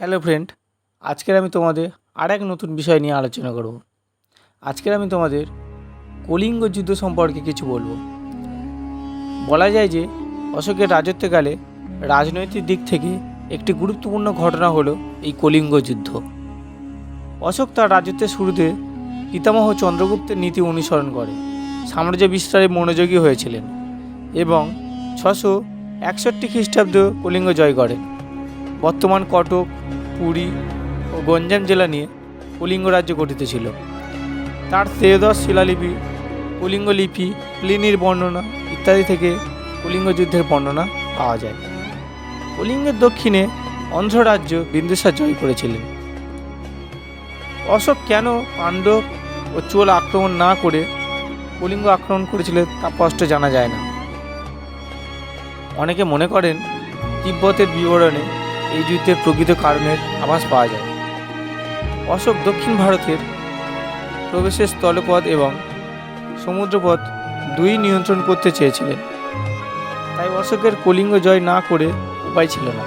Hello friend, আজকের আমি তোমাদের আর এক নতুন বিষয় নিয়ে আলোচনা করব। আজকের আমি তোমাদের কলিঙ্গ যুদ্ধ সম্পর্কে কিছু বলব। বলা যায় যে অশোকের রাজত্বকালে রাজনৈতিক দিক থেকে একটি গুরুত্বপূর্ণ ঘটনা হলো এই কলিঙ্গ যুদ্ধ। অশোক তার রাজত্বের শুরুতে পিতামহ চন্দ্রগুপ্তের নীতি অনুসরণ করে, সাম্রাজ্য বিস্তারে মনোযোগী হয়েছিলেন এবং ছশো একষট্টি খ্রিস্টাব্দ কলিঙ্গ জয় করেন। বর্তমান কটক, পুরী ও গঞ্জাম জেলা নিয়ে কলিঙ্গ রাজ্য গঠিত ছিল। তার ত্রয়োদশ শিলালিপি কলিঙ্গ লিপি, প্লিনির বর্ণনা ইত্যাদি থেকে কলিঙ্গ যুদ্ধের বর্ণনা পাওয়া যায়। কলিঙ্গের দক্ষিণে অন্ধ্র রাজ্য বিন্দুসার জয় করেছিলেন। অশোক কেন পাণ্ডব ও চোল আক্রমণ না করে কলিঙ্গ আক্রমণ করেছিল তা স্পষ্ট জানা যায় না। অনেকে মনে করেন তিব্বতের বিবরণে এই যুদ্ধের প্রকৃত কারণের আভাস পাওয়া যায়। অশোক দক্ষিণ ভারতের প্রবেশের স্থলপথ এবং সমুদ্রপথ দুই নিয়ন্ত্রণ করতে চেয়েছিলেন। তাই অশোকের কলিঙ্গ জয় না করে উপায় ছিল না।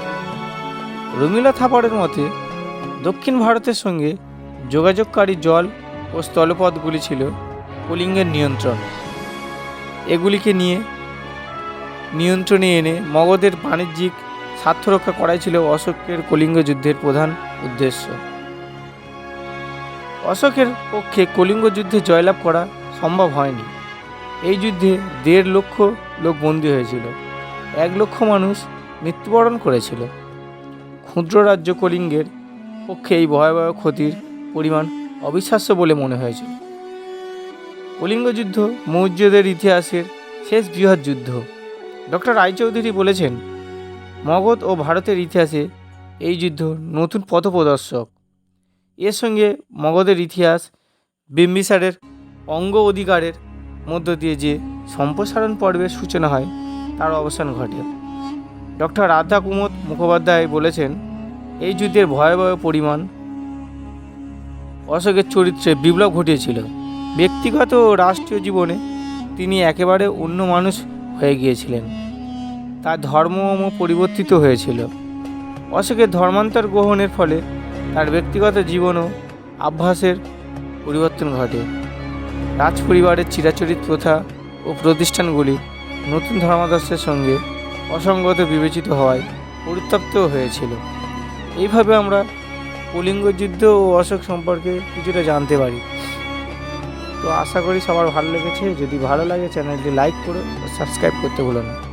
রমিলা থাপারের মতে, দক্ষিণ ভারতের সঙ্গে যোগাযোগকারী জল ও স্থলপথগুলি ছিল কলিঙ্গের নিয়ন্ত্রণ। এগুলিকে নিয়ে নিয়ন্ত্রণে এনে মগধের বাণিজ্যিক স্বার্থ রক্ষা করাই ছিল অশোকের কলিঙ্গ যুদ্ধের প্রধান উদ্দেশ্য। অশোকের পক্ষে কলিঙ্গ যুদ্ধে জয়লাভ করা সম্ভব হয়নি। এই যুদ্ধে দেড় লক্ষ লোক বন্দী হয়েছিল। এক লক্ষ মানুষ মৃত্যুবরণ করেছিল। ক্ষুদ্র রাজ্য কলিঙ্গের পক্ষে এই ভয়াবহ ক্ষতির পরিমাণ অবিশ্বাস্য বলে মনে হয়েছিল। কলিঙ্গ যুদ্ধ মৌর্যদের ইতিহাসের শেষ বৃহৎ যুদ্ধ। ডক্টর রায়চৌধুরী বলেছেন মগধ ও ভারতের ইতিহাসে এই যুদ্ধ নতুন পথপ্রদর্শক। এর সঙ্গে মগধের ইতিহাস, বিম্বিসারের অঙ্গ অধিকারের মধ্য দিয়ে যে সম্প্রসারণ পর্বের সূচনা হয়, তার অবসান ঘটে। ডক্টর রাধা কুমোদ মুখোপাধ্যায় বলেছেন, এই যুদ্ধের ভয়াবহ পরিমাণ অশোকের চরিত্রে বিপ্লব ঘটিয়েছিল। ব্যক্তিগত ও রাষ্ট্রীয় জীবনে তিনি একেবারে অন্য মানুষ হয়ে গিয়েছিলেন। তার ধর্মও পরিবর্তিত হয়েছিল। অশোকের ধর্মান্তর গ্রহণের ফলে তার ব্যক্তিগত জীবনও আভ্যাসের পরিবর্তন ঘটে। রাজ পরিবারের চিরাচরিত প্রথা ও প্রতিষ্ঠানগুলি নতুন ধর্মাদর্শের সঙ্গে অসঙ্গত বিবেচিত হওয়ায় পরিত্যক্তও হয়েছিল। এইভাবে আমরা কলিঙ্গ যুদ্ধ ও অশোক সম্পর্কে কিছুটা জানতে পারি। তো আশা করি সবার ভালো লেগেছে। যদি ভালো লাগে চ্যানেলটি লাইক করো সাবস্ক্রাইব করতে ভুলো না।